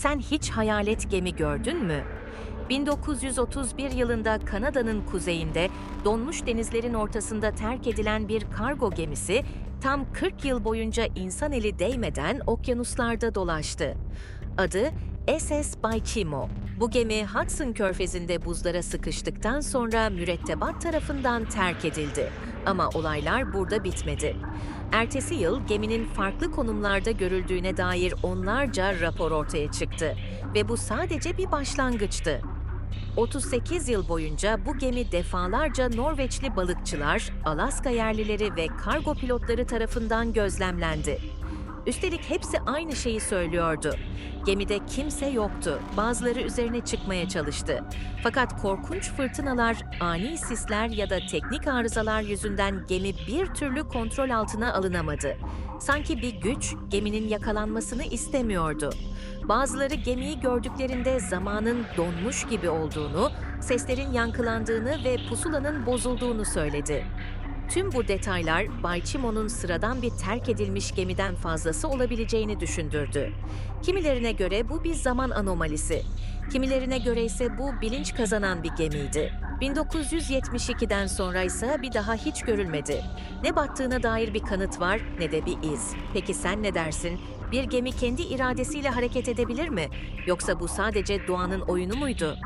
Sen hiç hayalet gemi gördün mü? 1931 yılında Kanada'nın kuzeyinde donmuş denizlerin ortasında terk edilen bir kargo gemisi tam 40 yıl boyunca insan eli değmeden okyanuslarda dolaştı. Adı SS Baichimo. Bu gemi Hudson Körfezi'nde buzlara sıkıştıktan sonra mürettebat tarafından terk edildi. Ama olaylar burada bitmedi. Ertesi yıl geminin farklı konumlarda görüldüğüne dair onlarca rapor ortaya çıktı ve bu sadece bir başlangıçtı. 38 yıl boyunca bu gemi defalarca Norveçli balıkçılar, Alaska yerlileri ve kargo pilotları tarafından gözlemlendi. Üstelik hepsi aynı şeyi söylüyordu. Gemide kimse yoktu. Bazıları üzerine çıkmaya çalıştı. Fakat korkunç fırtınalar, ani sisler ya da teknik arızalar yüzünden gemi bir türlü kontrol altına alınamadı. Sanki bir güç geminin yakalanmasını istemiyordu. Bazıları gemiyi gördüklerinde zamanın donmuş gibi olduğunu, seslerin yankılandığını ve pusulanın bozulduğunu söyledi. Tüm bu detaylar Bay Chimo'nun sıradan bir terk edilmiş gemiden fazlası olabileceğini düşündürdü. Kimilerine göre bu bir zaman anomalisi. Kimilerine göre ise bu bilinç kazanan bir gemiydi. 1972'den sonra ise bir daha hiç görülmedi. Ne battığına dair bir kanıt var ne de bir iz. Peki sen ne dersin? Bir gemi kendi iradesiyle hareket edebilir mi? Yoksa bu sadece doğanın oyunu muydu?